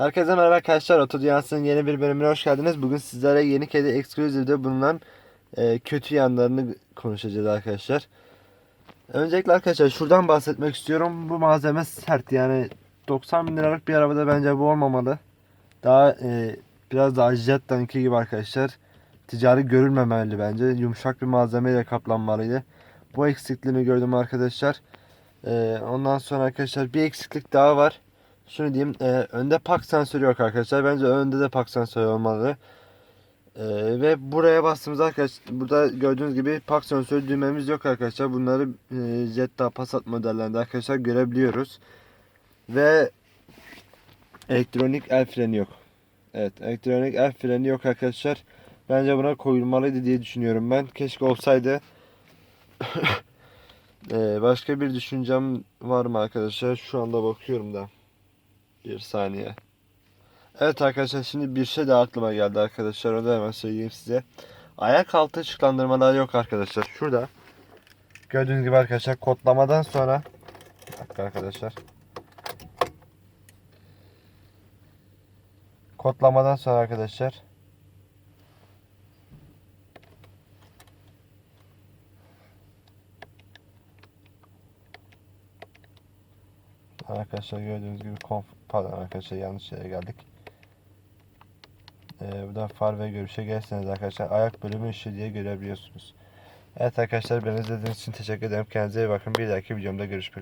Herkese merhaba arkadaşlar. Oto Dünyası'nın yeni bir bölümüne hoş geldiniz. Bugün sizlere yeni kedi Exclusive'de bulunan e, kötü yanlarını konuşacağız arkadaşlar. Öncelikle arkadaşlar şuradan bahsetmek istiyorum. Bu malzeme sert yani 90 bin liralık bir arabada bence bu olmamalı. Daha e, biraz daha Jetta'nınki gibi arkadaşlar. Ticari görülmemeli bence. Yumuşak bir malzemeyle kaplanmalıydı. Bu eksikliğini gördüm arkadaşlar. E, ondan sonra arkadaşlar bir eksiklik daha var. Şunu diyeyim. e, önde park sensörü yok arkadaşlar. Bence önde de park sensörü olmalı. E, ve buraya bastığımızda arkadaşlar burada gördüğünüz gibi park sensörü düğmemiz yok arkadaşlar. Bunları e, Jetta Passat modellerinde arkadaşlar görebiliyoruz. Ve elektronik el freni yok. Evet elektronik el freni yok arkadaşlar. Bence buna koyulmalıydı diye düşünüyorum ben. Keşke olsaydı. E, başka bir düşüncem var mı arkadaşlar? Şu anda bakıyorum da. Bir saniye. Evet arkadaşlar şimdi bir şey daha aklıma geldi arkadaşlar. Onu da hemen söyleyeyim size. Ayak altı ışıklandırmalar yok arkadaşlar. Şurada. Gördüğünüz gibi arkadaşlar kodlamadan sonra dakika arkadaşlar. Kodlamadan sonra arkadaşlar Arkadaşlar gördüğünüz gibi konf pardon arkadaşlar yanlış yere geldik. Ee, buradan far ve görüşe gelseniz arkadaşlar ayak bölümü işi diye görebiliyorsunuz. Evet arkadaşlar beni izlediğiniz için teşekkür ederim. Kendinize iyi bakın. Bir dahaki videomda görüşmek